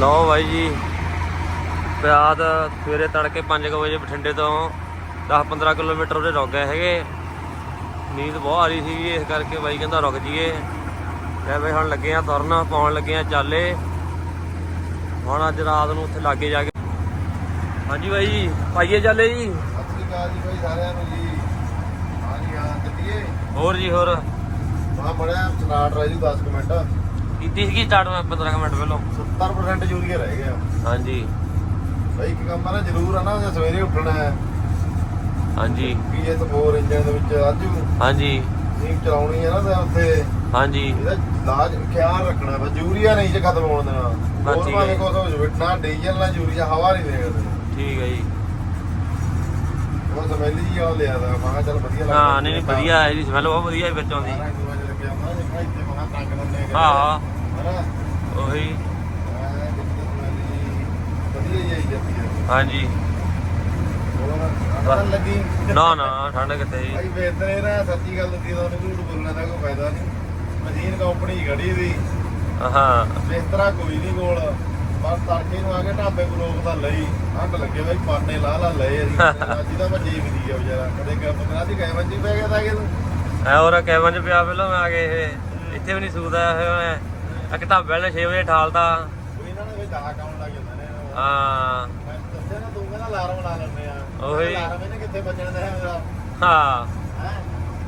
ਲਓ ਬਾਈ ਜੀ। ਪਿਆਦ ਸਵੇਰੇ ਤੜਕੇ 5 ਵਜੇ ਬਠਿੰਡੇ ਤੋਂ 10-15 ਕਿਲੋਮੀਟਰ ਉਹਦੇ ਰੁਕ ਗਏ ਹੈਗੇ। ਨੀਂਦ ਬਹੁਤ ਆ ਰਹੀ ਸੀ ਇਸ ਕਰਕੇ ਬਾਈ ਕਹਿੰਦਾ ਰੁਕ ਜੀਏ ਲੈ ਬਈ ਹੁਣ ਲੱਗੇ ਆ ਤੁਰਨ ਪਾਉਣ ਲੱਗੇ ਆ ਚਾਲੇ। ਹੁਣ ਅੱਜ ਰਾਤ ਨੂੰ ਉੱਥੇ ਲਾਗੇ ਜਾ ਕੇ। ਹਾਂਜੀ ਬਾਈ ਜੀ ਪਾਈਏ ਚਾਲੇ ਜੀ। ਸਤਿ ਸ਼੍ਰੀ ਅਕਾਲ ਜੀ ਭਾਈ ਸਾਰਿਆਂ ਨੂੰ ਜੀ। ਹਾਂ ਜੀ ਹਾਂ ਚੱਲੀਏ। ਹੋਰ ਜੀ ਹੋਰ। ਮਾਂ ਬੜਿਆ ਸਟਾਰਟ ਰਹਿ ਜੂ 10 ਕੁ ਮਿੰਟ। ਕੀਤੀ ਸੀ ਸਟਾਰਟ ਮੈਂ 15 ਕੁ ਮਿੰਟ ਪਹਿਲਾਂ? 70% ਯੂਰੀਆ ਰਹਿ ਗਿਆ। ਹਾਂਜੀ। ਭਾਈ ਇੱਕ ਕੰਮ ਆ ਨਾ ਜ਼ਰੂਰ ਆ ਨਾ ਸਵੇਰੇ ਉੱਠਣਾ ਹੈ। ਹਾਂਜੀ। ਪੀਐਸ 4 ਇੰਜਨ ਦੇ ਵਿੱਚ ਅੱਜ ਹਾਂਜੀ। ਸੀਮ ਚਲਾਉਣੀ ਹੈ ਨਾ ਤੇ ਉੱਥੇ। ਹਾਂਜੀ। ਇਹਦਾ ਲਾਜ ਖਿਆਲ ਰੱਖਣਾ ਬਸ ਯੂਰੀਆ ਨਹੀਂ ਜੇ ਖਤਮ ਹੋਣ ਦੇਣਾ। ਹੋਰ ਭਾਵੇਂ। ਕੁਛ ਹੋ ਜਾਵੇ ਨਾ ਡੀਜ਼ਲ ਨਾ ਯੂਰੀਆ ਹਵਾ ਨਹੀਂ ਦੇਗਾ ਠੀਕ ਹੈ ਜੀ। ਉਹ ਸਮੈਲ ਜੀ ਆ ਲਿਆ ਦਾ। ਮੈਂ ਚੱਲ ਵਧੀਆ ਲੱਗਦਾ। ਹਾਂ ਨਹੀਂ ਨਹੀਂ ਵਧੀਆ ਹੈ ਜੀ ਸਮੈਲ ਬਹੁਤ ਵਧੀਆ ਹੈ ਵਿੱਚ ਆਉਂਦੀ। ਹਾਂ ਹਾਂ। ਉਹੀ। ਜੀ ਹਾਂਜੀ। ਨਾ ਨਾ ਠੰਡ ਕਿੱਥੇ ਜੀ। ਭਾਈ ਵੇਤਰੇ ਨਾ ਸੱਚੀ ਗੱਲ ਦੱਸੀ ਤਾਂ ਉਹਨੂੰ ਝੂਠ ਬੋਲਣਾ ਦਾ ਕੋਈ ਫਾਇਦਾ ਨਹੀਂ ਮਸ਼ੀਨ ਕੰਪਨੀ ਖੜੀ ਸੀ। ਹਾਂ। ਬਿਸਤਰਾ ਕੋਈ ਨਹੀਂ ਕੋਲ। ਬਸ ਤੜਕੇ ਨੂੰ ਆ ਕੇ ਢਾਬੇ ਕੋਲ ਲੋਕ ਤਾਂ ਲਈ। ਠੰਡ ਲੱਗੇ ਬਈ ਪਾਨੇ ਲਾ ਲਾ ਲਏ ਅਸੀਂ। ਅੱਜ ਤਾਂ ਮੈਂ ਜੀਵਦੀ ਆ ਵਿਚਾਰਾ। ਕਦੇ ਕਿ ਪਤਾ ਨਹੀਂ ਕਿਵੇਂ ਮੰਜੀ ਪੈ ਗਿਆ ਤਾਂ ਕਿ ਤੂੰ ਐ ਹੋਰ ਕੈਬਨ ਚ ਪਿਆ ਪਹਿਲਾਂ ਮੈਂ ਆ ਕੇ ਇਹ। ਇੱਥੇ ਵੀ ਨਹੀਂ ਸੂਦਾ ਹੋਇਆ। ਮੈਂ ਇੱਕ ਢਾਬੇ ਵਾਲੇ 6 ਵਜੇ ਕੋਈ ਇਹਨਾਂ ਨੇ ਵੀ ਗਾਹਕ ਆਉਣ ਲੱਗ ਜਾਂਦੇ ਨੇ ਹਾਂ। ਮੈਂ ਦੱਸਿਆ ਨਾ ਤੂੰ ਕਹਿੰਦਾ ਅਲਾਰਮ ਲਾ ਲੈਂਦੇ ਆ। ਉਹੀ। ਅਲਾਰਮ ਇਹਨੇ ਕਿੱਥੇ ਵੱਜਣ ਦਾ ਹੈ ਮੇਰਾ ਹਾਂ। ਹੈ?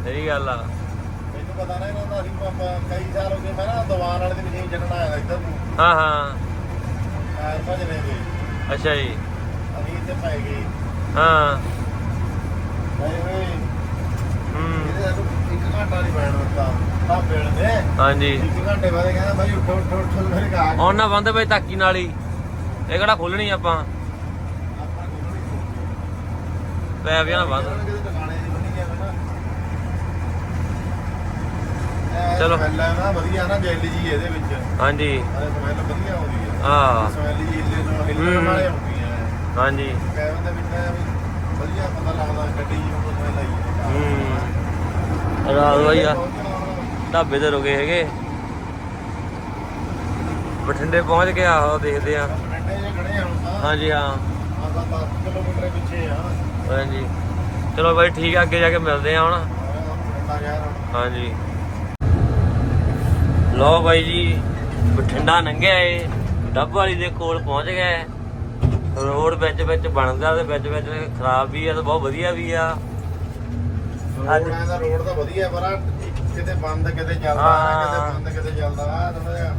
ਸਹੀ ਗੱਲ ਆ। ਮੈਨੂੰ ਪਤਾ ਨਾ ਇਹਨਾਂ ਦਾ ਅਸੀਂ ਪਾਪਾ ਕਈ ਸਾਲ ਹੋ ਗਏ ਮੈਂ ਨਾ ਦੀਵਾਨ ਵਾਲੇ ਦੀ ਮਸ਼ੀਨ ਚੱਕਣ ਆਇਆ ਇੱਧਰ ਨੂੰ। ਹਾਂ ਹਾਂ। ਟਾਇਰ ਭਜਨੇ ਦੇ ਅੱਛਾ ਜੀ। ਅਸੀਂ ਇੱਥੇ ਪੈ ਗਏ। ਹਾਂ। ਪਏ ਹੋਏ। ਹੂੰ। ਇਹਦੇ ਸਾਨੂੰ ਇੱਕ ਘੰਟਾ ਨਹੀਂ ਬੈਠ ਦਿੱਤਾ। ਢਾਬੇ ਵਾਲੇ ਨੇ ਹਾਂਜੀ। ਇੱਕ ਘੰਟੇ ਬਾਅਦ ਕਹਿੰਦਾ ਭਾਈ ਉੱਠੋ ਉੱਠੋ ਉੱਠੋ ਮੇਰੇ ਕਾ ਹੁਣ ਨਾ ਬੰਦ ਬਈ ਤਾਕੀ ਨਾਲ ਹੀ। ਇਹ ਕਿਹੜਾ ਖੋਲਣੀ ਆਪਾਂ? ਪੈ ਪਿਆ ਨਾ ਬੰਦ। ਦੀ ਚਲੋ। ਹੈ ਨਾ ਵਧੀਆ ਨਾ ਜੈਲੀ ਜੀ ਇਹਦੇ ਵਿੱਚ। ਹਾਂਜੀ। ਸਮੈਲ ਵਧੀਆ ਆਉਂਦੀ ਹੈ। ਹਾਂ ਸਮੈਲ ਜੀ ਹਿੱਲੇ ਨਾਲ ਹਿੱਲਣ ਹੂੰ। ਵਾਲੇ ਆਉਂਦੀ ਹੈ ਹਾਂਜੀ। ਕੈਬਨ ਦੇ ਵਿੱਚ ਵਧੀਆ ਪਤਾ ਲੱਗਦਾ ਗੱਡੀ ਨੂੰ ਸਮੈਲ ਆਈ ਹੈ ਹੂੰ। ਰਾਤ ਬਾਈ ਆ। ਢਾਬੇ ਤੇ ਰੁਕੇ ਹੈਗੇ। ਬਠਿੰਡੇ ਪਹੁੰਚ ਕੇ ਆਹੋ ਦੇਖਦੇ ਆ। ਹਾਂਜੀ ਹਾਂ। ਆਹ ਤਾਂ 10 ਕਿਲੋਮੀਟਰ ਪਿੱਛੇ ਆ। ਹਾਂਜੀ। ਚਲੋ ਬਾਈ ਠੀਕ ਆ ਅੱਗੇ ਜਾ ਕੇ ਮਿਲਦੇ ਆ ਹੁਣ। ਹਾਂਜੀ। ਲੋ ਬਾਈ ਜੀ ਬਠਿੰਡਾ ਲੰਘਿਆ ਏ ਡੱਬ ਵਾਲੀ ਦੇ ਕੋਲ ਪਹੁੰਚ ਗਏ। ਰੋਡ ਵਿੱਚ ਵਿੱਚ ਬਣਦਾ ਤੇ ਵਿੱਚ ਵਿੱਚ ਖਰਾਬ ਵੀ ਆ ਤੇ ਬਹੁਤ ਵਧੀਆ ਵੀ ਆ। ਅੱਜ- ਰੋਡ ਦਾ ਰੋਡ ਤਾਂ ਵਧੀਆ ਪਰ ਆਹ ਕਿਤੇ ਬੰਦ ਕਿਤੇ ਚੱਲਦਾ ਹਾਂ। ਕਿਤੇ ਬੰਦ ਕਿਤੇ ਚੱਲਦਾ ਆ ਥੋੜਾ ਜਿਹਾ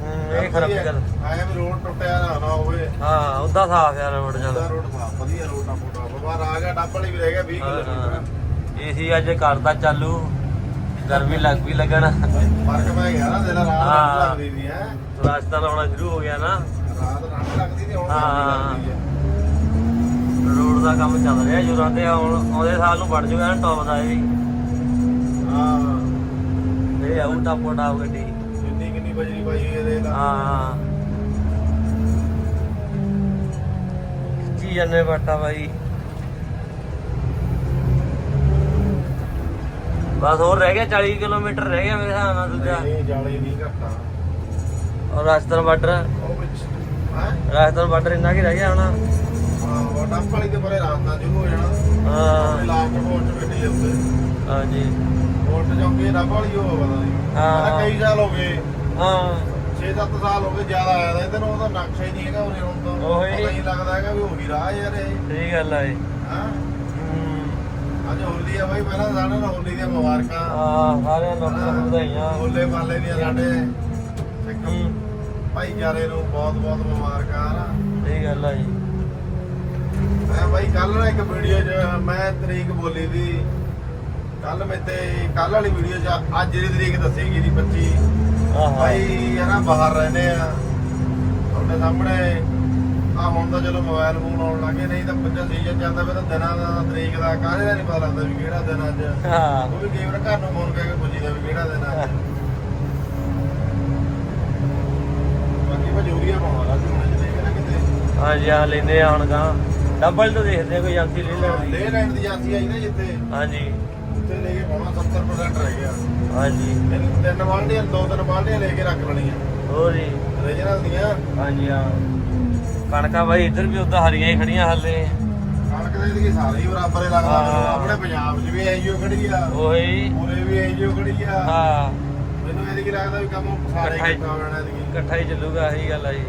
ਹੂੰ, ਇਹ ਖਰਾਬ ਗੱਲ। ਆਇਆ ਵੀ ਰੋਡ ਟੁੱਟਿਆ ਨਾ ਨਾ ਹੋਵੇ। ਹਾਂ ਉਦਾਂ ਸਾਫ਼ ਆ ਰੋਡ ਉਹਦਾ ਚੱਲ। ਰੋਡ ਸਾਫ਼, ਵਧੀਆ ਰੋਡ ਆ ਫੋਟੋ। ਬਾਹਰ ਆ ਗਿਆ ਡੱਬ ਵਾਲੀ ਵੀ ਰਹਿ ਗਿਆ 20 ਕਿਲੋਮੀਟਰ ਏਸੀ ਅੱਜ ਕਰਦਾ ਚਾਲੂ ਗਰਮੀ ਲੱਗ ਵੀ ਲੱਗਣ। ਫ਼ਰਕ ਪੈ ਗਿਆ ਨਾ ਦਿਨ ਰਾਤ ਹਾਂ। ਲੱਗਦੀ ਸੀ ਹੈ। ਰਸਤਾ ਲਾਉਣਾ ਸ਼ੁਰੂ ਹੋ ਗਿਆ ਨਾ। ਰਾਤ ਠੰਡ ਲੱਗਦੀ ਤੇ ਹੁਣ ਹਾਂ। ਗਰਮੀ ਲੱਗਦੀ ਹੈ। ਰੋਡ ਦਾ ਕੰਮ ਚੱਲ ਰਿਹਾ ਜੁਰਾਂ ਤੇ ਹੁਣ ਆਉਂਦੇ ਸਾਲ ਨੂੰ ਬਣ ਜੂਗਾ ਟੌਪ ਦਾ ਇਹ ਵੀ। ਹਾਂ। ਇਹ ਆਉ ਟਾਪੋ ਟਾਪ ਗੱਡੀ। ਕਿੰਨੀ ਕਿੰਨੀ ਬਜਰੀ ਪਾਈ ਹੋਈ ਇਹਦੇ ਨਾਲ। ਹਾਂ ਕੀ ਜੰਨੇ ਬਾਟਾ ਬਾਈ। ਬਸ ਹੋਰ ਰਹਿ ਗਿਆ 40 ਕਿਲੋਮੀਟਰ ਰਹਿ ਗਿਆ ਮੇਰੇ ਹਿਸਾਬ ਨਾਲ ਦੂਜਾ। ਨਹੀਂ ਜਾਲੀ ਨਹੀਂ ਘਟਾ। ਔਰ ਰਾਜਸਥਾਨ ਬਾਰਡਰ ਰਾਜਸਥਾਨ ਬਾਰਡਰ ਇੰਨਾ ਕੀ ਰਹਿ ਗਿਆ ਹੁਣ। ਹਾਂ ਉਹ ਡੱਬ ਵਾਲੀ ਦੇ ਪਰੇ ਰਾਸਤਾ ਸ਼ੁਰੂ ਹੋ ਜਾਣਾ ਹਾਂ ਲਾਸਟ ਮੋੜ ਚ ਬੈਠੀ ਜਾਂਦੇ ਹਾਂਜੀ ਮੋੜ ਚੌਂਕੀ ਡੱਬ ਵਾਲੀ ਉਹ ਪਤਾ ਨਹੀਂ ਹਾਂ। ਹਾਂ ਕਈ ਸਾਲ ਹੋ ਗਏ ਹਾਂ 6-7 ਸਾਲ ਹੋ ਗਏ ਜ਼ਿਆਦਾ ਆਇਆ ਦਾ ਇਧਰ ਨੂੰ ਉਹਦਾ ਨਕਸ਼ਾ ਹੀ ਨਹੀਂ ਹੈਗਾ ਉਰੇ ਹੁਣ ਤਾਂ ਉਹੀ। ਪਤਾ ਹੀ ਲੱਗਦਾ ਹੈਗਾ ਵੀ ਉਹੀ ਰਾਹ ਯਾਰ ਇਹ ਸਹੀ ਗੱਲ ਆ ਇਹ ਹਾਂ ਹੂੰ। ਅੱਜ ਹੋਲੀ ਆ ਬਾਈ ਪਹਿਲਾਂ ਤਾਂ ਸਾਰਿਆਂ ਨੂੰ ਹੋਲੀ ਦੀਆਂ ਮੁਬਾਰਕਾਂ ਹਾਂ ਸਾਰਿਆਂ ਲੋਕਾਂ ਨੂੰ ਵਧਾਈਆਂ ਹੋਲੇ ਮਾਲੇ ਦੀਆਂ ਸਾਡੇ ਸਿੱਖ। ਭਾਈਚਾਰੇ ਨੂੰ ਬਹੁਤ ਬਹੁਤ ਮੁਬਾਰਕਾਂ ਨਾ ਸਹੀ ਗੱਲ ਆ ਜੀ ਮੈਂ ਬਾਈ ਕੱਲ ਨਾ ਇੱਕ ਵੀਡੀਓ 'ਚ ਮੈਂ ਤਰੀਕ ਬੋਲੀ ਦੀ ਕੱਲ ਮੇਤੇ ਕੱਲ ਵਾਲੀ ਵੀਡੀਓ 'ਚ ਅੱਜ ਦੀ ਤਰੀਕ ਦੱਸੇਗੀ ਦੀ 25 ਆਹਾ ਭਾਈ ਇਹ ਨਾ ਬਾਹਰ ਰਹਿੰਦੇ ਆ। ਤੁਹਾਡੇ ਸਾਹਮਣੇ ਆ ਹੁਣ ਤਾਂ ਚਲੋ ਮੋਬਾਈਲ ਫੋਨ ਆਉਣ ਲੱਗੇ ਨਹੀਂ ਤਾਂ ਪੰਜਾ ਸੀਜ਼ਨ ਚੱਲਦਾ ਤਾਂ ਦਿਨਾਂ ਦਾ ਤਰੀਕ ਦਾ ਕਾਹਦੇ ਦਾ ਨਹੀਂ ਪਤਾ ਲੱਗਦਾ ਵੀ ਕਿਹੜਾ ਦਿਨ ਅੱਜ। ਹਾਂ। ਉਹ ਵੀ ਕਈ ਵਾਰ ਘਰ ਨੂੰ ਫੋਨ ਕਰਕੇ ਪੁੱਛੀਦਾ ਵੀ ਕਿਹੜਾ ਦਿਨ ਅੱਜ। ਬਾਕੀ ਮੈਂ ਜੂਰੀਆ ਪਾਉਣਾ ਰਾਜੂ ਹੁਣ ਜੇ ਆ ਲੈਂਦੇ ਆ ਹੁਣ ਗਾ ਡਬਲ ਤੋਂ ਦੇਖਦੇ ਕੋਈ ਏਜੰਸੀ ਲੈ ਲੈਣ ਦੀ। ਲੈ ਲੈਣ ਦੀ ਜਾਂਦੀ ਆਈ ਨਾ ਜਿੱਥੇ। ਹਾਂਜੀ। ਉੱਥੇ ਲੈ ਕੇ ਪਾਉਣਾ 70% ਰਹਿ ਗਿਆ। ਹਾਂਜੀ। ਤਿੰਨ ਤਿੰਨ ਬਾਲਟੀਆਂ ਦੋ ਤਿੰਨ ਬਾਲਟੀਆਂ ਲੈ ਕੇ ਰੱਖ ਲੈਣੀਆਂ। ਹੋਰ ਜੀ। ਰੀਜਨਲ ਦੀਆਂ। ਹਾਂਜੀ ਹਾਂ। ਕਣਕਾਂ ਬਾਈ ਇੱਧਰ ਵੀ ਉਦਾਂ ਹਰੀਆਂ ਹੀ ਖੜੀਆਂ ਹਾਲੇ। ਕਣਕ ਦੇ ਦੀ ਸਾਰੇ ਹੀ ਬਰਾਬਰ ਹੀ ਲੱਗਦਾ ਹਾਂ। ਆਪਣੇ ਪੰਜਾਬ 'ਚ ਵੀ ਐਜੀਓ ਖੜੀ ਆ। ਉਹੀ। ਪੂਰੇ ਵੀ ਐਜੀਓ ਖੜੀ ਆ। ਹਾਂ। ਮੈਨੂੰ ਇਹਦੀ ਕੀ ਲੱਗਦਾ ਵੀ ਕੰਮ ਸਾਰੇ ਇਕੱਠਾ ਹੀ- ਇਕੱਠਾ ਹੋ ਜਾਣਾ ਇਹਦੀ। ਇਕੱਠਾ ਹੀ ਚੱਲੂਗਾ ਇਹੀ ਗੱਲ ਆ ਜੀ।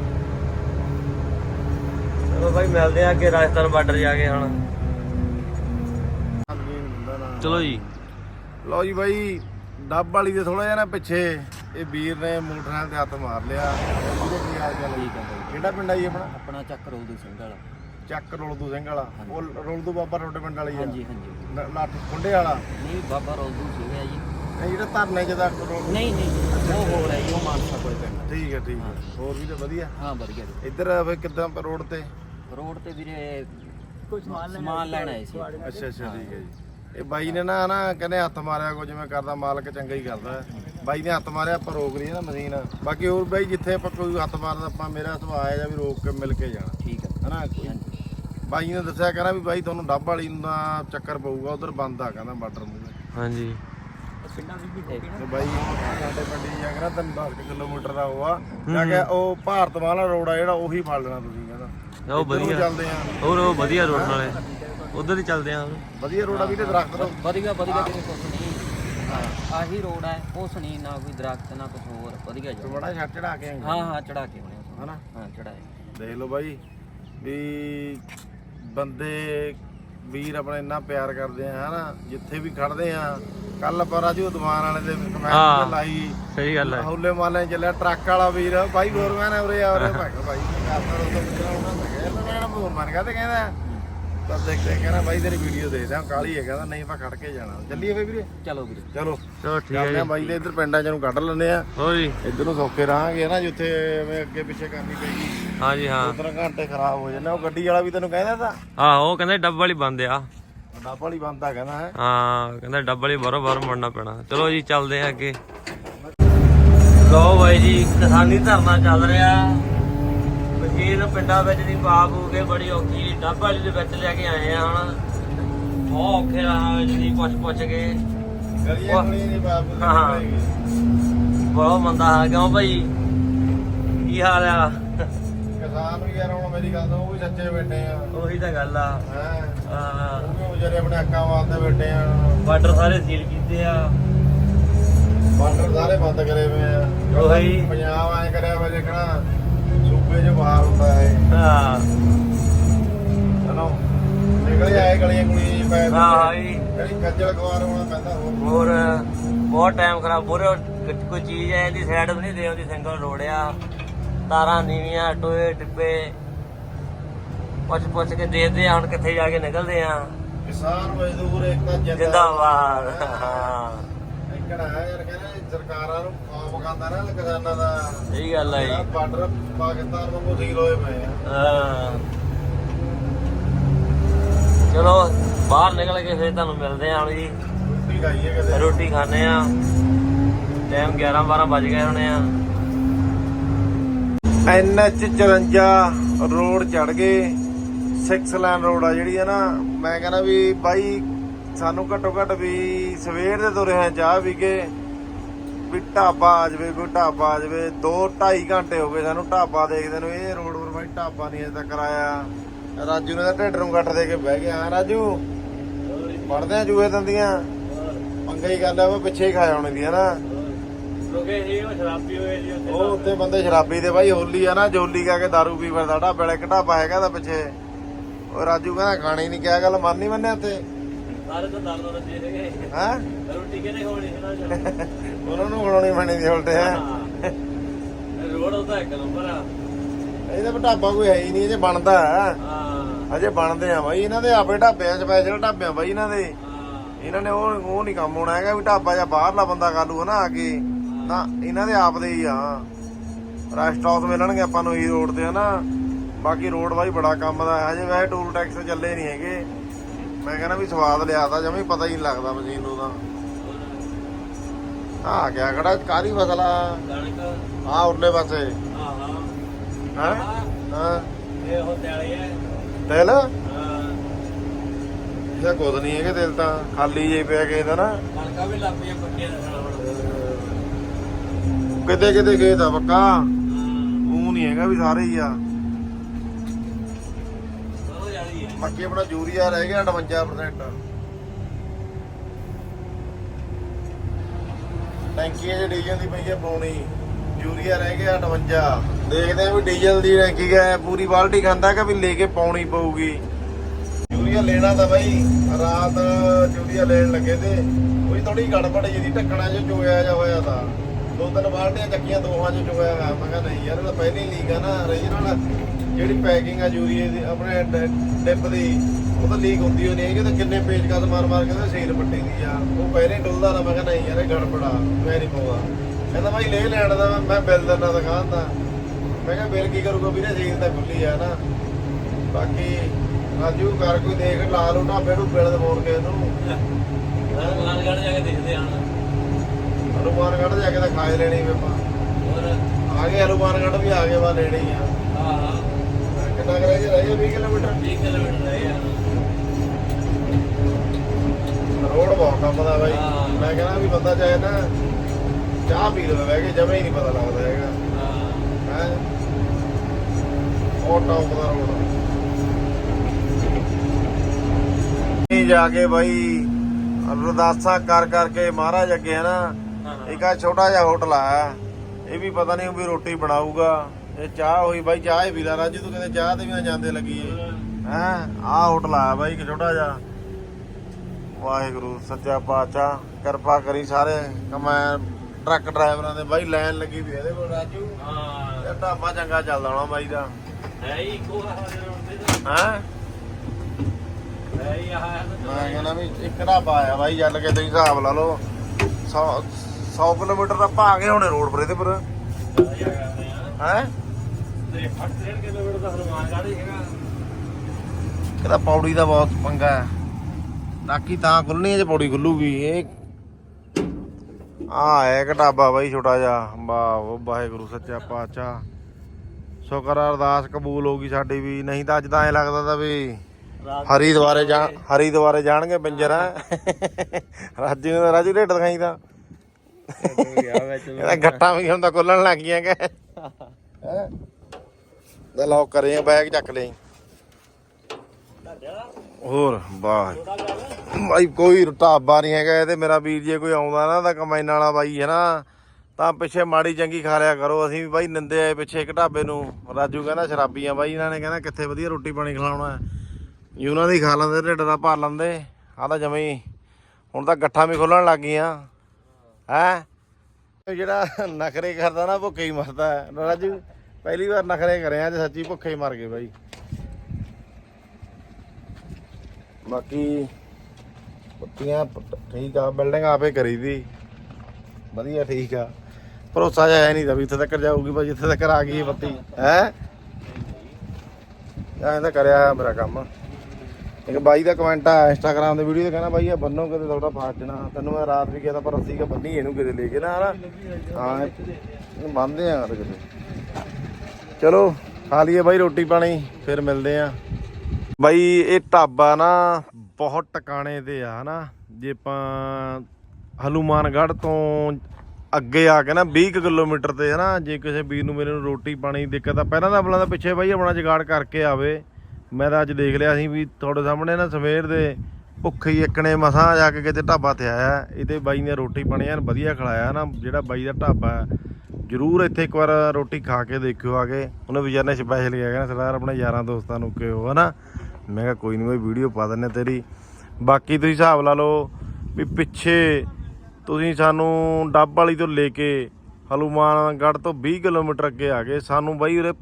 ਚਲੋ ਬਾਈ ਮਿਲਦੇ ਆ ਅੱਗੇ ਰਾਜਸਥਾਨ ਬਾਰਡਰ ਜਾ ਕੇ ਹੁਣ। ਚਲੋ ਜੀ। ਲਓ ਜੀ ਬਾਈ ਡੱਬ ਵਾਲੀ ਦੇ ਥੋੜਾ ਜਿਹਾ ਨਾ ਪਿੱਛੇ ਇਹ ਵੀਰ ਨੇ ਮੋਟਰਸਾਈਕਲ ਤੇ ਹੱਥ ਮਾਰ ਲਿਆ। ਉਹਦੇ ਕੀ ਹਾਲ ਚਾਲ ਠੀਕ ਹੈ ਬਾਈ। ਕਿਹੜਾ ਪਿੰਡ ਆ ਜੀ ਆਪਣਾ? ਆਪਣਾ ਚੱਕ ਰੋਲਦੂ ਸਿੰਘ ਵਾਲਾ। ਚੱਕ ਰੋਲਦੂ ਸਿੰਘ ਵਾਲਾ। ਉਹ ਰੋਲਦੂ ਬਾਬਾ ਰੋਡੇ ਪਿੰਡ ਵਾਲੀ ਆ। ਹਾਂਜੀ ਹਾਂਜੀ। ਲੱਠ ਖੁੰਡੇ ਵਾਲਾ? ਨਹੀਂ ਬਾਬਾ ਰੋਲਦੂ ਸੀਗਾ ਜੀ। ਇਹ ਜਿਹੜਾ ਧਰਨੇ ਚ ਦਾ ਰੋਲ ਨਹੀਂ ਨਹੀਂ ਉਹ ਹੋਰ ਹੈ ਜੀ, ਉਹ ਮਾਨਸਾ ਕੋਲ ਪਿੰਡ ਠੀਕ ਹੈ ਠੀਕ ਹੈ। ਹੋਰ ਵੀ ਤਾਂ ਵਧੀਆ। ਹਾਂ ਵਧੀਆ ਜੀ। ਇੱਧਰ ਫੇ ਕਿੱਦਾਂ ਰੋਡ ਤੇ? ਰੋਡ ਤੇ ਵੀਰੇ ਕੁਝ ਸਮਾਨ ਲੈਣ ਆਏ ਸੀ ਅੱਛਾ ਅੱਛਾ ਠੀਕ ਹੈ ਜੀ। ਇਹ ਬਾਈ ਨੇ ਨਾ ਨਾ ਕਹਿੰਦੇ ਹੱਥ ਮਾਰਿਆ ਕੋ ਜਿਵੇਂ ਕਰਦਾ ਮਾਲਕ ਚੰਗਾ ਹੀ ਕਰਦਾ। ਬਾਈ ਨੇ ਹੱਥ ਮਾਰਿਆ ਆਪਾਂ ਰੋਕ ਲਈ ਨਾ ਮਸ਼ੀਨ। ਬਾਕੀ ਹੋਰ ਬਾਈ ਜਿੱਥੇ ਆਪਾਂ ਕੋਈ ਹੱਥ ਮਾਰਦਾ ਆਪਾਂ ਮੇਰਾ ਸੁਭਾਅ ਹੈ ਜਾਂ ਵੀ ਰੋਕ ਕੇ ਮਿਲ ਕੇ ਜਾਣਾ। ਠੀਕ ਹੈ। ਹਨਾ? ਕੋਈ ਬਾਈ ਨੇ ਦੱਸਿਆ ਕਹਿੰਦਾ ਵੀ ਬਾਈ ਤੁਹਾਨੂੰ ਡੱਬ ਵਾਲੀ ਨੂੰ ਦਾ ਚੱਕਰ ਪਊਗਾ ਉਧਰ ਬੰਦ ਆ ਕਹਿੰਦਾ ਬਾਰਡਰ ਮੂਹਰੇ। ਹਾਂਜੀ। ਪਿੰਡਾਂ ਵੀ ਵੀ ਤੇ ਬਾਈ ਸਾਡੇ ਪਿੰਡੀ ਜਾ ਕੇ ਨਾ ਤੈਨੂੰ 10 ਕੁ ਕਿਲੋਮੀਟਰ ਦਾ ਉਹ ਆ। ਜਾ ਕੇ ਉਹ ਭਾਰਤ ਵਾਲਾ ਰੋਡ ਆ ਜਿਹੜਾ ਉਹੀ ਫੜ ਲੈਣਾ ਤੁਸੀਂ। ਉਹ ਵਧੀਆ। ਚੱਲਦੇ ਆ। ਹੋਰ ਉਹ ਵਧੀਆ ਰੋਡ ਨਾਲੇ। ਉਧਰ ਹੀ ਚੱਲਦੇ ਆ ਵਧੀਆ ਰੋਡ ਆ ਵੀ ਤੇ ਦਰਖਤ ਤੋਂ ਵਧੀਆ ਵਧੀਆ ਕਿਤੇ ਕੁਛ ਨਹੀਂ। ਹਾਂ ਆਹੀ ਰੋਡ ਹੈ ਉਸ ਨਹੀਂ ਨਾ ਕੋਈ ਦਰਖਤ ਨਾ ਕੁਝ ਹੋਰ ਵਧੀਆ ਜੀ ਬੜਾ ਛੱਟ ਚੜਾ ਕੇ ਆਏ ਹਾਂ ਹਾਂ ਚੜਾ ਕੇ ਆਉਣੇ ਆ। ਹਨਾ? ਹਾਂ ਚੜਾਏ ਦੇਖ ਲਓ ਬਾਈ ਵੀ ਬੰਦੇ ਵੀਰ ਆਪਣਾ ਇੰਨਾ ਪਿਆਰ ਕਰਦੇ ਆ ਹਨਾ? ਜਿੱਥੇ ਵੀ ਖੜਦੇ ਆ ਕੱਲ ਪਰ ਰਾਜੂ ਦੁਕਾਨ ਵਾਲੇ ਦੇ। ਕਮੈਂਟ ਲਾਈ। ਸਹੀ ਗੱਲ ਹੈ ਹੌਲੇ ਮਾਲੇ ਚੱਲਿਆ ਟਰੱਕ ਵਾਲਾ ਵੀਰ ਬਾਈ ਫੋਰਮੈਨ ਉਰੇ ਆ ਉਰੇ ਮੈਂ ਕੀ ਕਰਦਾ ਉਹ ਤਾਂ ਪੁੱਛਣਾ ਉਹਨਾਂ ਨੇ ਕਹਿੰਦਾ ਤਾਂ ਦੇਖਦੇ ਕਹਿੰਦਾ ਬਾਈ ਤੇਰੀ ਵੀਡੀਓ ਦੇਖਦਾ ਕਾਲੀ ਹੈ ਕਹਿੰਦਾ ਨਹੀਂ ਆਪਾਂ ਖੜ ਕੇ ਜਾਣਾ। ਚੱਲੀਏ ਫੇ ਵੀਰੇ? ਚਲੋ ਵੀਰੇ। ਚਲੋ। ਚਲੋ ਠੀਕ ਹੈ ਜੀ। ਬਾਈ ਦੇ ਇੱਧਰ ਪਿੰਡਾਂ ਚ ਨੂੰ ਕੱਢ ਲੈਂਦੇ ਆ ਜੀ? ਇੱਧਰ ਨੂੰ ਸੌਖੇ ਰਹਾਂਗੇ ਨਾ ਜਿੱਥੇ ਐਵੇਂ ਅੱਗੇ ਪਿੱਛੇ ਕਰਨੀ ਪੈਗੀ ਹਾਂਜੀ ਹਾਂ। ਦੋ ਤਿੰਨ ਘੰਟੇ ਖਰਾਬ ਹੋ ਜਾਂਦੇ। ਉਹ ਗੱਡੀ ਵਾਲਾ ਵੀ ਤੈਨੂੰ ਕਹਿੰਦਾ ਤਾਂ। ਆਹੋ ਉਹ ਕਹਿੰਦੇ ਡੱਬ ਵਾਲੀ ਬੰਦ ਆ। ਡੱਬ ਵਾਲੀ ਬੰਦ ਆ ਕਹਿੰਦਾ ਹੈ। ਹਾਂ ਕਹਿੰਦਾ ਡੱਬ ਵਾਲੀ ਬਾਹਰੋਂ ਬਾਹਰ ਮੁੜਨਾ ਪੈਣਾ। ਚਲੋ ਜੀ ਚੱਲਦੇ ਆ ਅੱਗੇ। ਲੋ ਬਾਈ ਜੀ ਕਿਸਾਨੀ ਧਰਨਾ ਚੱਲ ਰਿਹਾ। ਮਸ਼ੀਨ ਪਿੰਡਾਂ ਵਿੱਚ ਦੀ ਪਾ ਪੂ ਕੇ ਬੜੀ ਔਖੀ ਡੱਬ ਦੇ ਵਿੱਚ ਲੈ ਕੇ ਆਏ ਆ ਹੁਣ ਬਹੁਤ ਔਖੇ ਰਹਾ ਦੀ ਪੁੱਛ ਪੁੱਛ ਕੇ। ਗਲੀਆਂ ਵਾਹ। ਗਲੀਆਂ ਨਹੀਂ ਬਾਬੂ ਹਾਂ, ਹਾਂ। ਬਹੁਤ ਮੰਦਾ ਹਾਲ ਕਿਉਂ ਭਾਈ? ਕੀ ਹਾਲ ਆ? ਕਿਸਾਨ ਵੀ ਯਾਰ ਹੁਣ ਮੇਰੀ ਗੱਲ ਤੋਂ ਉਹ ਵੀ ਸੱਚੇ ਬੈਠੇ ਆ। ਉਹੀ ਤਾਂ ਗੱਲ ਆ। ਹੈ? ਹਾਂ। ਉਹ ਵੀ ਵਿਚਾਰੇ ਆਪਣੇ ਅੱਖਾਂ ਵਾਸਤੇ ਬੈਠੇ ਆ। ਬਾਰਡਰ ਸਾਰੇ ਸੀਲ ਕੀਤੇ ਆ। ਬਾਰਡਰ ਸਾਰੇ ਬੰਦ ਕਰੇ ਹੋਏ ਆ। ਉਹੀ। ਪੰਜਾਬ ਐ ਕਰਿਆ ਵਾ ਦੇਖਣਾ। ਸੂਬੇ 'ਚ ਬਾਹਰ ਹੁੰਦਾ ਹੈ ਹਾਂ। ਹਨਾ ਨਿਕਲੇ ਆਏ ਗਲੀਆਂ ਗੁਲੀਆਂ ਜੀ ਪੈ ਹਾਂ ਜੀ। ਜਿਹੜੀ ਕੱਜਲ ਖਵਾਰ ਹੋਣਾ ਪੈਂਦਾ ਹੋਰ। ਹੋਰ ਬਹੁਤ ਟਾਈਮ ਖਰਾਬ। ਪੂਰੇ ਕੋਈ ਚੀਜ਼ ਐ ਇਹਦੀ ਸਾਈਡ ਵੀ ਨਹੀਂ ਦੇ ਉਹਦੀ ਸਿੰਗਲ ਰੋਡ ਆ। ਤਾਰਾਂ ਨੀਵੀਆਂ ਟੋਏ ਟਿੱਬੇ ਪੁੱਛ ਪੁੱਛ ਕੇ ਦੇਖਦੇ ਆ ਹੁਣ ਕਿੱਥੇ ਜਾ ਕੇ ਨਿਕਲਦੇ ਆ। ਕਿਸਾਨ ਮਜ਼ਦੂਰ ਇੱਕ ਤਾਂ ਜਿੰਦਾਬਾਦ। ਹਾਂ। ਇਕੜਾ ਹੈ ਯਾਰ ਕਹਿੰਦੇ ਸਰਕਾਰਾਂ ਨੂੰ ਖੌਫ ਖਾਂਦਾ ਨਾ ਕਿਸਾਨਾਂ ਦਾ ਸਹੀ ਗੱਲ ਆ ਜੀ। ਜਿਹੜਾ ਬਾਰਡਰ ਪਾਕਿਸਤਾਨ ਵਾਂਗੂ ਸੀਲ ਹੋਏ ਪਏ ਆ। ਹਾਂ। ਚਲੋ ਬਾਹਰ ਨਿਕਲ ਕੇ ਫਿਰ ਤੁਹਾਨੂੰ ਮਿਲਦੇ ਆ ਜੀ। ਰੋਟੀ ਖਾਈਏ ਕਿਤੇ। ਰੋਟੀ ਖਾਣੇ ਆ ਟਾਈਮ 11 12 ਵੱਜ ਗਏ ਹੋਣੇ ਆ। ਐਨਐਚ 54 ਰੋਡ ਚੜ ਗਏ। 6 ਲਾਈਨ ਰੋਡ ਆ ਜਿਹੜੀ ਹੈ ਨਾ ਮੈਂ ਕਹਿੰਦਾ ਵੀ ਬਾਈ ਸਾਨੂੰ ਘੱਟੋ ਘੱਟ ਵੀ ਸਵੇਰ ਦੇ ਤੁਰੇ ਹਾਂ ਚਾਹ ਵੀ ਕੇ ਢਾਬਾ ਆ ਜਾਵੇ ਕੋਈ ਢਾਬਾ ਆ ਜਾਵੇ 2 2.5 ਘੰਟੇ ਹੋ ਗਏ ਸਾਨੂੰ ਢਾਬਾ ਦੇਖਦੇ ਨੂੰ ਇਹ ਰੋਡ ਪਰ ਬਾਈ ਢਾਬਾ ਨਹੀਂ ਅਜੇ ਤੱਕ ਆਇਆ। ਰਾਜੂ ਨੇ ਤਾਂ ਢਿੱਡ ਨੂੰ ਗੱਟ ਦੇ ਕੇ ਬਹਿ ਗਿਆ। ਹਾਂ ਰਾਜੂ ਪੜਦੇ ਆ ਜੂਏ ਦੰਦੀਆਂ? ਪੰਗਾ ਹੀ ਗੱਲ ਆ ਉਹ ਪਿੱਛੇ ਹੀ ਖਾਇਆ ਹੋਣੀ ਦੀ ਹੈ ਨਾ ਲੋਕੇ ਉਹ ਸ਼ਰਾਬੀ ਹੋਏ ਜੀ ਉੱਥੇ। ਉਹ ਉੱਤੇ ਬੰਦੇ ਸ਼ਰਾਬੀ ਦੇ ਬਾਈ ਹੋਲੀ ਆ ਨਾ ਜੋਲੀ ਕਾ ਕੇ ਦਾਰੂ ਪੀ ਫਿਰਦਾ ਢਾਬੇ ਵਾਲੇ ਢਾਬਾ ਹੈਗਾ ਦਾ ਪਿੱਛੇ। ਉਹ ਰਾਜੂ ਕਹਿੰਦਾ ਖਾਣੀ ਨਹੀਂ ਕਿਹਾ ਗੱਲ ਮੰਨ ਨਹੀਂ ਮੰਨਿਆ ਉੱਤੇ ਹੈ? ਰੋਟੀ ਕਿਹਨੇ ਖਾਣੀ ਸੀ ਨਾ ਉਹਨਾਂ ਨੂੰ ਖੜਾਉਣੀ ਪੈਣੀ ਦੀ ਉਲਟੇ। ਹੈ। ਰੋਡ ਉਹਦਾ ਇੱਕ ਨੰਬਰ ਆ। ਇਹਦਾ ਵੀ ਢਾਬਾ ਕੋਈ ਹੈ ਹੀ ਨਹੀਂ ਜੇ ਬਣਦਾ ਹੈ। ਹਾਂ। ਅਜੇ ਬਣਦੇ ਆ ਬਾਈ ਇਹਨਾਂ ਦੇ ਆਪੇ ਢਾਬੇ ਆ ਸਪੈਸ਼ਲ ਢਾਬੇ ਆ ਬਾਈ ਇਹਨਾਂ ਦੇ। ਹਾਂ। ਇਹਨਾਂ ਨੇ ਉਹ ਉਹ ਨਹੀਂ ਕੰਮ ਹੋਣਾ ਹੈਗਾ ਵੀ ਢਾਬਾ ਜਾਂ ਬਾਹਰਲਾ ਬੰਦਾ ਕਾਲੂ ਹਨਾ ਆ ਕੇ। ਨਾ ਇਹਨਾਂ ਦੇ ਆਪ ਦੇ ਹੀ ਆ। ਰੈਸਟ ਹਾਊਸ ਮਿਲਣਗੇ ਆਪਾਂ ਨੂੰ ਇਹ ਰੋਡ ਤੇ ਹਨਾ। ਬਾਕੀ ਰੋਡ ਬਾਈ ਬੜਾ ਕੰਮ ਦਾ ਹੈ ਹਜੇ ਵੈਸੇ ਟੂਲ ਟੈਕਸ ਚੱਲੇ ਨਹੀਂ ਹੈਗੇ। ਮੈਂ ਕਹਿੰਦਾ ਵੀ ਸਵਾਦ ਲਿਆਦਾ ਜਮੇ ਪਤਾ ਹੀ ਨਹੀਂ ਲੱਗਦਾ ਮਸ਼ੀਨ ਨੂੰ ਤਾਂ। ਆ ਗਿਆ ਖੜਾ ਕਾਦੀ ਫਸਲ ਆ? ਉਰਲੇ ਪਾਸੇ। ਹਾਂ? ਹੈ ਹਾਂ। ਇਹ ਹੈ ਹਾਂ। ਕੁਝ ਨਹੀਂ ਹੈਗੇ ਦਿਲ ਤਾਂ। ਖਾਲੀ ਜੇ ਪਿਆ ਕੇ ਇਹਦਾ ਨਾ। ਕਣਕਾਂ ਵੀ ਲੱਗ ਪਈਆਂ ਪੱਕੀਆਂ ਦਾ ਕਿਤੇ ਕਿਤੇ ਗਏ ਤਾਂ ਪੱਕਾ। ਉਹ ਨਹੀਂ ਹੈਗਾ ਵੀ ਸਾਰੇ ਹੀ ਆ। ਬਾਕੀ ਆਪਣਾ ਯੂਰੀਆ ਰਹਿ ਗਿਆ 58% ਟੈਂਕੀ ਜੇ ਡੀਜ਼ਲ ਦੀ ਪਈ ਹੈ ਪਾਉਣੀ ਯੂਰੀਆ ਰਹਿ ਗਿਆ 58 ਦੇਖਦੇ ਆ ਵੀ ਡੀਜ਼ਲ ਦੀ ਟੈਂਕੀ ਹੈ ਪੂਰੀ ਬਾਲਟੀ ਖਾਂਦਾ ਕਿ ਵੀ ਲੈ ਕੇ ਪਾਉਣੀ ਪਊਗੀ। ਯੂਰੀਆ ਲੈਣਾ ਤਾਂ ਬਾਈ, ਰਾਤ ਯੂਰੀਆ ਲੈਣ ਲੱਗੇ ਤੇ ਕੋਈ ਥੋੜੀ ਗੜਬੜ ਜਿਹੀ ਢੱਕਣਾ ਚ ਚੋਇਆ ਜਾ ਹੋਇਆ ਤਾਂ। ਦੋ ਤਿੰਨ ਬਾਲਟੀਆਂ ਚੱਕੀਆਂ, ਦੋਹਾਂ ਚ ਚੋਇਆ ਹੋਇਆ। ਮੈਂ ਕਿਹਾ ਨਹੀਂ ਯਾਰ, ਇਹ ਤਾਂ ਪਹਿਲੀ ਲੀਕ ਆ ਨਾ ਰੀਜਨਲ ਜਿਹੜੀ ਪੈਕਿੰਗ ਆ ਯੂਰੀਏ ਦੀ ਆਪਣੇ ਡਿੱਪ ਦੀ ਉਹ ਤਾਂ ਲੀਕ ਹੁੰਦੀ ਹੋਣੀ ਹੈ ਕਿ ਤਾਂ ਕਿੰਨੇ ਪੇਜ ਕਸ ਮਾਰ ਮਾਰ ਕੇ ਤਾਂ ਸੀਲ ਪੱਟੀ ਦੀ ਆ। ਉਹ ਪਹਿਲੇ ਡੁੱਲਦਾ ਨਾ ਮੈਂ ਕਿਹਾ ਨਹੀਂ ਯਾਰ ਇਹ ਗੜਬੜਾ ਮੈਂ ਨਹੀਂ ਪਾਉਂਦਾ। ਕਹਿੰਦਾ ਬਾਈ ਲੈ ਲੈਣ ਦਾ ਮੈਂ ਬਿੱਲ ਦਿੰਦਾ ਦੁਕਾਨ ਦਾ। ਮੈਂ ਕਿਹਾ ਬਿੱਲ ਕੀ ਕਰੂਗਾ ਵੀਰੇ ਸੀਲ ਤਾਂ ਖੁੱਲੀ ਆ ਨਾ। ਬਾਕੀ ਰਾਜੂ ਕਰ ਕੋਈ ਦੇਖ ਲਾ ਲੋ ਢਾਬੇ ਨੂੰ ਬਿੱਲ ਦਵਾਉਣ ਕੇ ਇਹਨੂੰ ਹਨੂਮਾਨ ਗੜ ਜਾ ਕੇ ਦੇਖਦੇ ਆਣ ਹਨੂਮਾਨਗੜ੍ਹ ਜਾ ਕੇ ਤਾਂ ਖਾਏ ਲੈਣੀ ਵੀ ਆਪਾਂ। ਹੋਰ? ਆ ਗਏ ਹਨੂਮਾਨਗੜ੍ਹ ਵੀ ਆ ਗਏ ਵਾ ਲੈਣੇ ਆ। ਹਾਂ ਹਾਂ। ਕਿੰਨਾ ਕਰੇ ਜੀ ਰਹਿ ਗਿਆ 20 ਕਿਲੋਮੀਟਰ? 20 ਕਿਲੋਮੀਟਰ ਹੈ ਯਾਰ ਰੋਡ ਬਹੁਤ ਕੰਮ ਦਾ ਬਾਈ। ਹਾਂ। ਮੈਂ ਕਹਿੰਦਾ ਵੀ ਬੰਦਾ ਚਾਹੇ ਨਾ ਚਾਹ ਪੀ ਲਵੇ ਬਹਿ ਕੇ ਜਮੇ ਹੀ ਨਹੀਂ ਪਤਾ ਲੱਗਦਾ ਹੈਗਾ। ਹਾਂ। ਹੈ? ਉਹ ਟੌਪ ਦਾ ਰੋਡ ਨਹੀਂ ਜਾ ਕੇ ਬਾਈ ਅਰਦਾਸਾਂ ਕਰ ਕਰਕੇ ਮਹਾਰਾਜ ਅੱਗੇ ਹੈ। ਨਾ ਇੱਕ ਆ ਛੋਟਾ ਜਿਹਾ ਹੋਟਲ ਆ। ਇਹ ਵੀ ਪਤਾ ਨਹੀਂ ਵੀ ਰੋਟੀ ਬਣਾਊਗਾ। ਇਹ ਚਾਹ ਹੋਈ ਬਾਈ ਚਾਹ ਹੀ ਪੀਦਾ ਰਾਜੂ ਤੂੰ ਕਹਿੰਦੇ ਚਾਹ ਤੇ ਵੀ ਨਾ ਜਾਂਦੇ ਲੱਗੀਏ ਹੈ? ਆਹ ਹੋਟਲ ਆ ਬਾਈ ਇੱਕ ਛੋਟਾ ਜਿਹਾ। ਵਾਹਿਗੁਰੂ ਸੱਚਾ ਪਾਤਸ਼ਾਹ ਕਿਰਪਾ ਕਰੀ ਸਾਰੇ। ਕਮੈਂ ਟਰੱਕ ਡਰਾਈਵਰਾਂ ਦੇ ਬਾਈ ਲਾਈਨ ਲੱਗੀ ਵੀ ਇਹਦੇ ਕੋਲ ਰਾਜੂ। ਹਾਂ। ਇਹ ਢਾਬਾ ਚੰਗਾ ਚੱਲਦਾ ਹੋਣਾ ਬਾਈ ਦਾ। ਹੈ ਹੀ ਕੋ ਹੈ? ਹੈ ਹੀ ਆਹ ਮੈਂ ਕਹਿੰਦਾ ਵੀ ਇੱਕ ਢਾਬਾ ਆਇਆ ਬਾਈ ਚੱਲ ਕੇ ਤੁਸੀਂ ਹਿਸਾਬ ਲਾ ਲਓ। 100 100 ਕਿਲੋਮੀਟਰ ਦਾ ਭਾਗੇ ਹੋਣੇ ਰੋਡ ਪਰ ਇਹਦੇ ਪਰ। ਹੈ? ਤੇ 8 ਕਿਲੋਮੀਟਰ ਦਾ ਹਨੂਮਾਨ ਗੜ ਹੀ ਹੈਗਾ ਇਹਦਾ ਪੌੜੀ ਦਾ ਬਹੁਤ ਪੰਗਾ ਹੈ। ਬਾਕੀ ਤਾਂ ਖੁੱਲਣੀ ਜੇ ਪੌੜੀ ਖੁੱਲੂਗੀ ਇਹ ਆ ਹੈ ਇੱਕ ਢਾਬਾ ਬਾਈ ਛੋਟਾ ਜਿਹਾ। ਵਾਹ ਵਾਹਿਗੁਰੂ ਸੱਚਾ ਪਾਤਸ਼ਾਹ। ਸ਼ੁਕਰ ਅਰਦਾਸ ਕਬੂਲ ਹੋ ਗਈ ਸਾਡੀ ਵੀ। ਨਹੀਂ ਤਾਂ ਅੱਜ ਤਾਂ ਐ ਲੱਗਦਾ ਤਾਂ ਵੀ ਹਰੀ ਦੁਆਰੇ ਜਾ ਹਰੀ ਦੁਆਰੇ ਜਾਣਗੇ ਪਿੰਜਰ ਰਾਜੂ ਨੂੰ ਰਾਜੂ ਢਿੱਡ ਦਿਖਾਈ ਤਾਂ। ਇਹਦਾ ਗੱਟਾਂ ਵੀ ਹੁਣ ਤਾਂ ਖੁੱਲਣ ਲੱਗ ਗਈਆਂ ਕਿ ਦਾ ਲੌਕ ਕਰੇ, ਬੈਗ ਚੱਕ ਲਈ ਹੋਰ ਵਾਹ ਭਾਈ ਕੋਈ ਢਾਬਾ ਨਹੀਂ ਹੈਗਾ, ਇਹ ਤੇ ਮੇਰਾ ਵੀਰ ਜੇ ਕੋਈ ਆਉਂਦਾ ਨਾ, ਤਾਂ ਕਮਾਈਨ ਵਾਲਾ ਬਾਈ ਹੈ ਨਾ। ਤਾਂ ਪਿੱਛੇ ਮਾੜੀ ਚੰਗੀ ਖਾ ਲਿਆ ਕਰੋ, ਅਸੀਂ ਵੀ ਬਾਈ ਨਿੰਦੇ ਆਏ ਪਿੱਛੇ ਇੱਕ ਢਾਬੇ ਨੂੰ। ਰਾਜੂ ਕਹਿੰਦਾ ਸ਼ਰਾਬੀਆਂ ਬਾਈ, ਇਹਨਾਂ ਨੇ ਕਹਿੰਦਾ ਕਿੱਥੇ ਵਧੀਆ ਰੋਟੀ ਪਾਣੀ ਖਿਲਾਉਣਾ ਹੈ। ਦੀ ਖਾ ਲੈਂਦੇ, ਢਿੱਡ ਦਾ ਭਰ ਲੈਂਦੇ। ਆਹ ਤਾਂ ਜਮੇ, ਹੁਣ ਤਾਂ ਗੱਠਾਂ ਵੀ ਖੋਲਣ ਲੱਗ ਗਈਆਂ। ਹੈ? ਜਿਹੜਾ ਨਖਰੇ ਕਰਦਾ ਨਾ, ਭੁੱਖੇ ਹੀ ਮਰਦਾ। ਰਾਜੂ ਪਹਿਲੀ ਵਾਰ ਨਖਰੇ ਕਰਿਆ ਤੇ ਸੱਚੀ ਭੁੱਖੇ ਹੀ ਮਰ ਗਏ ਬਾਈ। ਬਾਕੀ ਪੱਤੀਆਂ ਠੀਕ ਆ ਬਿਲਡਿੰਗ ਆਪੇ ਕਰੀ ਦੀ। ਵਧੀਆ ਠੀਕ ਆ। ਭਰੋਸਾ ਜਿਹਾ ਹੈ ਨਹੀਂ ਦਾ ਵੀ ਇੱਥੇ ਤੱਕ ਜਾਊਗੀ ਬਸ ਜਿੱਥੇ ਤੱਕ ਆ ਗਈ ਬੱਤੀ। ਹੈ? ਐਂ ਤਾਂ ਕਰਿਆ ਮੇਰਾ ਕੰਮ। ਇੱਕ ਬਾਈ ਦਾ ਕਮੈਂਟ ਆ ਇੰਸਟਾਗ੍ਰਾਮ ਦੇ ਵੀਡੀਓ ਤੇ ਕਹਿੰਦਾ, ਬਾਈ, ਇਹ ਬੰਨੋ ਕਿਤੇ ਤੁਹਾਡਾ ਫਾਟ ਜਣਾ ਤੈਨੂੰ ਮੈਂ ਰਾਤ ਵੀ ਕਿਹਾ ਤਾਂ, ਪਰ ਅਸੀਂ ਕਿ ਬੰਨੀ ਇਹਨੂੰ ਕਿਤੇ ਲੈ ਕੇ ਨਾ, ਹਨਾ? ਹਾਂ ਬੰਨਦੇ ਆ ਕਿਤੇ। ਚਲੋ, ਖਾ ਲਈਏ ਬਾਈ ਰੋਟੀ ਪਾਣੀ, ਫਿਰ ਮਿਲਦੇ ਆ। ਬਾਈ, ਇਹ ਢਾਬਾ ਨਾ ਬਹੁਤ ਟਿਕਾਣੇ ਤੇ ਆ, ਹਨਾ? ਜੇ ਆਪਾਂ ਹਨੂਮਾਨਗੜ੍ਹ ਤੋਂ ਅੱਗੇ ਆ ਕੇ ਨਾ 20 ਕੁ ਕਿਲੋਮੀਟਰ ਤੇ, ਹਨਾ? ਜੇ ਕਿਸੇ ਵੀਰ ਨੂੰ ਮੇਰੇ ਨੂੰ ਰੋਟੀ ਪਾਣੀ ਦੀ ਦਿੱਕਤ ਆ, ਪਹਿਲਾਂ ਤਾਂ ਆਪਣਾ ਤਾਂ ਪਿੱਛੇ ਬਾਈ ਆਪਣਾ ਜਗਾੜ ਕਰਕੇ ਆਵੇ। ਮੈਂ ਤਾਂ ਅੱਜ ਦੇਖ ਲਿਆ ਸੀ ਵੀ ਤੁਹਾਡੇ ਸਾਹਮਣੇ ਨਾ ਸਵੇਰ ਦੇ ਭੁੱਖੇ ਹੀ ਇੱਕਣੇ ਮਸਾਂ ਜਾ ਕੇ ਕਿਤੇ ਢਾਬਾ ਤੇ ਆਇਆ। ਇਹਦੇ ਬਾਈ ਨੇ ਰੋਟੀ ਪਾਣੀ ਐਨ ਵਧੀਆ ਖਿਲਾਇਆ ਨਾ, ਜਿਹੜਾ ਬਾਈ ਦਾ ਢਾਬਾ ਜਰੂਰ ਇੱਥੇ ਇੱਕ ਵਾਰ ਰੋਟੀ ਖਾ ਕੇ ਦੇਖਿਓ ਆ ਕੇ। ਉਹਨੇ ਵਿਚਾਰ ਨੇ ਸਪੈਸ਼ਲ ਕਿਹਾ, ਕਹਿੰਦਾ, ਸਰਦਾਰ, ਆਪਣੇ ਯਾਰਾਂ ਦੋਸਤਾਂ ਨੂੰ ਕਿਹੋ, ਹਨਾ? ਮੈਂ ਕਿਹਾ, ਕੋਈ ਨਹੀਂ ਕੋਈ ਵੀਡੀਓ ਪਾ ਦਿੰਨੇ ਤੇਰੀ। ਬਾਕੀ ਤੁਸੀਂ ਹਿਸਾਬ ਲਾ ਲਓ ਵੀ ਪਿੱਛੇ ਤੁਸੀਂ ਸਾਨੂੰ ਡੱਬ ਵਾਲੀ ਤੋਂ ਲੈ ਕੇ ਹਨੂਮਾਨਗੜ੍ਹ ਤੋਂ 20 ਕਿਲੋਮੀਟਰ ਅੱਗੇ ਆ ਗਏ। ਸਾਨੂੰ ਬਾਈ ਉਰੇ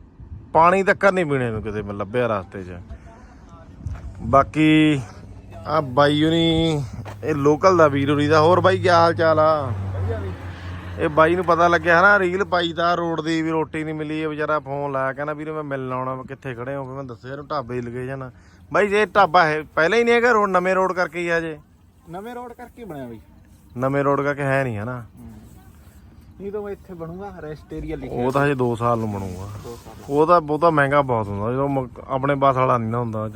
ਪਾਣੀ ਤੱਕ ਨਹੀਂ ਪੀਣੇ ਨੂੰ ਕਿਤੇ, ਮੈਂ ਲੱਭਿਆ ਰਸਤੇ 'ਚ। ਬਾਕੀ ਆ ਬਾਈ ਹੁਣੀ ਇਹ ਲੋਕਲ ਦਾ ਵੀਰ ਹੁਣੀ ਦਾ ਹੋਰ ਬਾਈ ਕੀ ਹਾਲ ਚਾਲ ਆ? ਇਹ ਬਾਈ ਨੂੰ ਪਤਾ ਲੱਗਿਆ ਹਨਾ ਰੀਲ ਪਾਈ ਤਾਂ ਰੋਡ ਦੀ ਵੀ ਰੋਟੀ ਨਹੀਂ ਮਿਲੀ ਇਹ ਵਿਚਾਰਾ ਫੋਨ ਲਾਇਆ ਕਹਿੰਦਾ ਵੀਰੇ ਮੈਂ ਮਿਲਣ ਆਉਣਾ ਮੈਂ ਕਿੱਥੇ ਖੜੇ ਹੋ ਮੈਂ ਦੱਸਿਆ ਇਹਨੂੰ ਢਾਬੇ ਹੀ ਲਗੇ ਜਾਣਾ। ਬਾਈ ਜੇ ਢਾਬਾ ਹੈ ਪਹਿਲਾਂ ਹੀ ਨਹੀਂ ਹੈਗਾ ਰੋਡ ਨਵੇਂ ਰੋਡ ਕਰਕੇ ਹੀ ਆ ਜੇ। ਨਵੇਂ ਰੋਡ ਕਰਕੇ ਬਣਿਆ ਬਈ ਨਵੇਂ ਰੋਡ ਕਰਕੇ ਹੈ ਨਹੀਂ ਹਨਾ। ਨਹੀਂ ਤਾਂ ਇੱਥੇ ਬਣੂਗਾ ਰੈਸਟ ਏਰੀਆ ਲਿਖਿਆ ਉਹ ਤਾਂ ਹਜੇ 2 ਸਾਲ ਨੂੰ ਬਣੂਗਾ। ਉਹ ਤਾਂ ਉਹ ਤਾਂ ਮਹਿੰਗਾ ਬਹੁਤ ਹੁੰਦਾ ਜਦੋਂ ਆਪਣੇ ਬਾਸ ਵਾਲਾ ਨਹੀਂ ਨਾ ਹੁੰਦਾ ਉਹ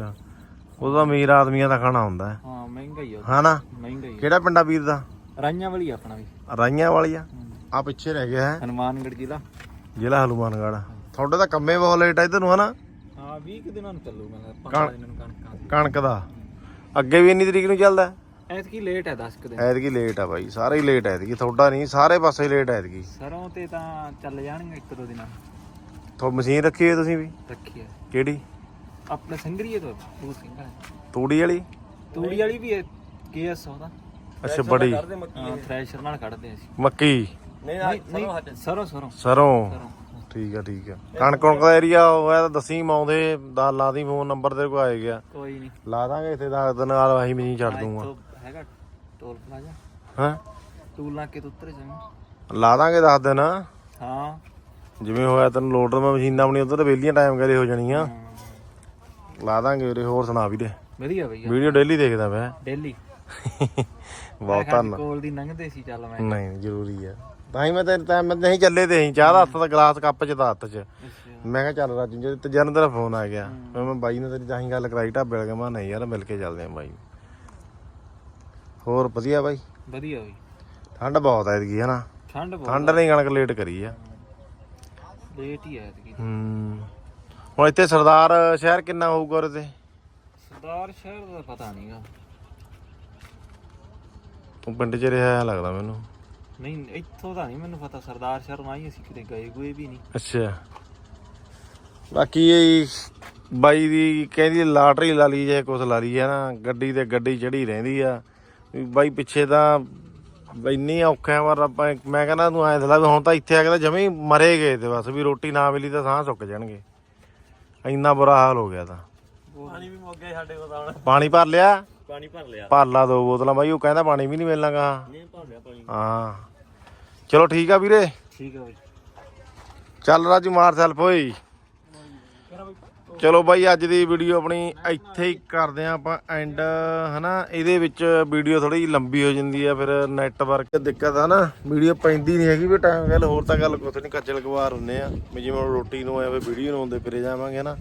ਚ ਉਹ ਤਾਂ ਅਮੀਰ ਆਦਮੀਆਂ ਦਾ ਖਾਣਾ ਹੁੰਦਾ ਹੈ। ਹਾਂ ਮਹਿੰਗਾ ਹੀ ਆ ਹਨਾ? ਮਹਿੰਗਾ ਹੀ ਕਿਹੜਾ ਪਿੰਡਾ ਵੀਰ ਦਾ? ਰਾਈਆਂ ਵਾਲੀ ਆ ਆਪਣਾ ਵੀ। ਰਾਈਆਂ ਵਾਲੀ ਆ? ਆ ਪਿੱਛੇ ਰਹਿ ਗਿਆ ਹੈ। ਹਨੂਮਾਨਗੜ੍ਹ ਜ਼ਿਲ੍ਹਾ। ਜ਼ਿਲ੍ਹਾ ਹਨੂਮਾਨਗੜ੍ਹ। ਤੁਹਾਡੇ ਤਾਂ ਕੰਮੇ ਬਹੁਤ ਲੇਟ ਆ ਇਧਰ ਨੂੰ ਹਨਾ? ਹਾਂ 20 ਕੁ ਦਿਨਾਂ ਨੂੰ ਚੱਲੂਗਾ ਮੈਂ ਪੰਜ ਦਿਨਾਂ ਨੂੰ ਕਣਕਾਂ ਦੀ ਕਣਕ ਦਾ। ਅੱਗੇ ਵੀ ਇੰਨੀ ਤਰੀਕ ਨੂੰ ਚੱਲਦਾ ਐਤਕੀ ਲੇਟ ਹੈ 10 ਕੁ ਦਿਨ। ਐਤਕੀ ਲੇਟ ਆ ਬਾਈ ਸਾਰੇ ਹੀ ਲੇਟ ਐਤਕੀ। ਤੁਹਾਡਾ ਨਹੀਂ ਸਾਰੇ ਪਾਸੇ ਲੇਟ ਐਤਕੀ। ਸਰੋਂ ਤੇ ਤਾਂ ਚੱਲ ਜਾਣਗੇ ਇੱਕ ਦੋ ਦਿਨਾਂ। ਨੂੰ। ਥੋ ਮਸ਼ੀਨ ਰੱਖੀ ਹੈ ਤੁਸੀਂ ਵੀ? ਰੱਖੀ ਹੈ ਕਿਹੜੀ? ਆਪਣੇ ਸੰਗਰੀਏ ਤੋਂ ਦੋ ਸਿੰਘਾਂ ਤੂੜੀ ਵਾਲੀ? ਤੂੜੀ ਵਾਲੀ ਵੀ ਹੈ ਕੇਐਸ ਉਹਦਾ। ਅੱਛਾ ਬੜੀ। ਹਾਂ ਥ੍ਰੈਸ਼ਰ ਨਾਲ ਕੱਢਦੇ ਅਸੀਂ। ਮੱਕੀ? ਨਹੀਂ ਸਰੋਂ ਸਰੋਂ ਸਰੋਂ। ਠੀਕ ਆ ਠੀਕ ਆ। ਕਣਕ ਕਣਕ ਦਾ ਏਰੀਆ ਹੋਇਆ ਤਾਂ ਦਸੀਂ ਮਾਉਂਦੇ ਦਾ ਲਾ ਦੀ ਫੋਨ ਨੰਬਰ ਤੇਰੇ ਕੋਲ ਆਏ ਗਿਆ। ਕੋਈ ਨਹੀਂ। ਲਾ ਦਾਂਗੇ ਇੱਥੇ ਦਸ ਦਿਨ ਨਾਲ ਆਹੀ ਮਸ਼ੀਨ ਛੱਡ ਦੂੰਗਾ। ਹੈਗਾ ਟੋਲ ਪਲਾਜ਼ਾ। ਹਾਂ? ਟੂਲ ਲਾ ਕੇ ਤੇ ਉੱਤਰ ਜਾਵਾਂ। ਲਾ ਦਾਂਗੇ ਦਸ ਦਿਨ। ਹਾਂ। ਜਿਵੇਂ ਹੋਇਆ ਤੈਨੂੰ ਲੋਡਰ ਮੈਂ ਮਸ਼ੀਨਾਂ ਆਪਣੀ ਉਧਰ ਵੇਲੀਆਂ ਟਾਈਮ ਕਰੇ ਹੋ ਜਾਣੀਆਂ। ਲਾ ਦਾਂਗੇ ਵੀਰੇ ਹੋਰ ਸੁਣਾ ਵੀਰੇ। ਵਧੀਆ ਭਈਆ ਵੀਡੀਓ ਡੇਲੀ ਦੇਖਦਾ ਮੈਂ। ਡੇਲੀ। ਬਹੁਤ ਧੰਨ ਕੋਲ ਦੀ ਲੰਘਦੇ ਸੀ ਚੱਲ ਮੈਂ ਨਹੀਂ ਜ਼ਰੂਰੀ ਆ। ਤਾਂ ਹੀ ਮੈਂ ਤੇਰੇ ਟਾਈਮ ਮੈਂ ਨਹੀਂ ਚੱਲੇ ਤੇ ਅਸੀਂ ਚਾਹ ਦਾ ਹੱਥ ਦਾ ਗਲਾਸ ਕੱਪ ਚ ਦਾ ਹੱਥ ਚ। ਮੈਂ ਕਿਹਾ ਚੱਲ ਰਾਜੂ ਜੇ ਤੇ ਜਨ ਤੇਰਾ ਫੋਨ ਆ ਗਿਆ। ਫਿਰ ਮੈਂ ਬਾਈ ਨੇ ਤੇਰੀ ਜਾਹੀਂ ਗੱਲ ਕਰਾਈ ਢਾਬੇ ਵਾਲੇ ਮੈਂ ਨਹੀਂ ਯਾਰ ਮਿਲ ਕੇ ਚੱਲਦੇ ਆਂ ਬਾਈ। ਹੋਰ ਵਧੀਆ ਬਾਈ? ਵਧੀਆ ਹੋਈ ਠੰਡ ਬਹੁਤ ਐ ਇਤਕੀ ਹਨਾ? ਠੰਡ ਬਹੁਤ ਠੰਡ ਨੇ ਕਣਕ ਲੇਟ ਕਰੀ ਆ। ਲੇਟ ਹੀ ਹੈ ਐਤਕੀ। ਹੂੰ। ਹੁਣ ਇੱਥੇ ਸਰਦਾਰ ਸ਼ਹਿਰ ਕਿੰਨਾ ਹੋਊਗਾ ਉਹਦੇ ਤੇ? ਸਰਦਾਰ ਸ਼ਹਿਰ ਦਾ ਪਤਾ ਨਹੀਂਗਾ ਤੂੰ ਪਿੰਡ 'ਚ ਰਿਹਾ ਲੱਗਦਾ ਮੈਨੂੰ। ਨਹੀਂ ਇੱਥੋਂ ਦਾ ਨਹੀਂ ਮੈਨੂੰ ਪਤਾ ਸਰਦਾਰ ਸ਼ਹਿਰ ਨਾ ਹੀ ਅਸੀਂ ਕਿਤੇ ਗਏ ਗਏ ਵੀ ਨਹੀਂ। ਅੱਛਾ। ਬਾਕੀ ਇਹ ਬਾਈ ਦੀ ਕਹਿੰਦੀ ਲਾਟਰੀ ਲਾ ਲਈ ਜੇ ਕੁਛ ਲਾ ਲਈ ਹੈ ਨਾ ਗੱਡੀ ਤੇ ਗੱਡੀ ਚੜੀ ਰਹਿੰਦੀ ਆ। ਵੀ ਬਾਈ ਪਿੱਛੇ ਤਾਂ ਇੰਨੀ ਔਖਾ ਵਾਰ ਆਪਾਂ ਮੈਂ ਕਹਿੰਦਾ ਤੂੰ ਐਂ ਥਲਾ ਹੁਣ ਤਾਂ ਇੱਥੇ ਆ ਕੇ ਤਾਂ ਜਮੇ ਮਰੇ ਗਏ ਤੇ ਬਸ ਵੀ ਰੋਟੀ ਨਾ ਮਿਲੀ ਤਾਂ ਸਾਹ ਸੁੱਕ ਜਾਣਗੇ। ਇੰਨਾ ਬੁਰਾ ਹਾਲ ਹੋ ਗਿਆ ਤਾਂ। ਪਾਣੀ ਵੀ ਮੁੱਕ ਗਿਆ ਸਾਡੇ ਕੋਲ ਤਾਂ ਹੁਣ। ਪਾਣੀ ਭਰ ਲਿਆ? ਪਾਣੀ ਭਰ ਲਿਆ। ਭਰ ਲਾ ਦੋ ਬੋਤਲਾਂ ਬਾਈ ਉਹ ਕਹਿੰਦਾ ਪਾਣੀ ਵੀ ਨਹੀਂ ਮਿਲਣਾਗਾ ਨਹੀਂ ਭਰ ਲਿਆ ਪਾਣੀ। ਹਾਂ। ਚਲੋ ਠੀਕ ਆ ਵੀਰੇ। ਠੀਕ ਹੈ ਬਈ। ਚੱਲ ਰਾਜੂ ਮਾਰ ਸੈਲਫ ਓਏ। ਚਲੋ ਬਾਈ, ਅੱਜ ਦੀ ਵੀਡੀਓ ਆਪਣੀ ਇੱਥੇ ਹੀ ਕਰਦੇ ਆ ਆਪਾਂ ਐਂਡ ਹਨਾ? ਇਹਦੇ ਵਿੱਚ ਵੀਡੀਓ ਥੋੜੀ ਜਿਹੀ ਲੰਬੀ ਹੋ ਜਾਂਦੀ ਆ, ਫਿਰ ਨੈਟਵਰਕ ਦਿੱਕਤ ਆ ਨਾ ਵੀਡੀਓ ਪੈਂਦੀ ਨਹੀਂ ਹੈਗੀ, ਵੀ ਟਾਈਮ ਗੱਲ, ਹੋਰ ਤਾਂ ਗੱਲ ਕੁਛ ਨਹੀਂ ਕੱਚਲ ਕਵਾਰ ਹੁੰਨੇ ਆ। ਵੀ ਜਿਵੇਂ ਹੁਣ ਰੋਟੀ ਨੂੰ ਆਇਆ, ਫਿਰ ਵੀਡੀਓ ਨੂੰ ਆਉਂਦੇ ਫਿਰੇ ਜਾਵਾਂਗੇ ਨਾ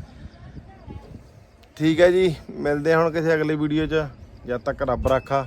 ਠੀਕ ਹੈ ਜੀ, ਮਿਲਦੇ ਹਾਂ ਹੁਣ ਕਿਸੇ ਅਗਲੀ ਵੀਡੀਓ 'ਚ। ਜਦ ਤੱਕ ਰੱਬ ਰਾਖਾ।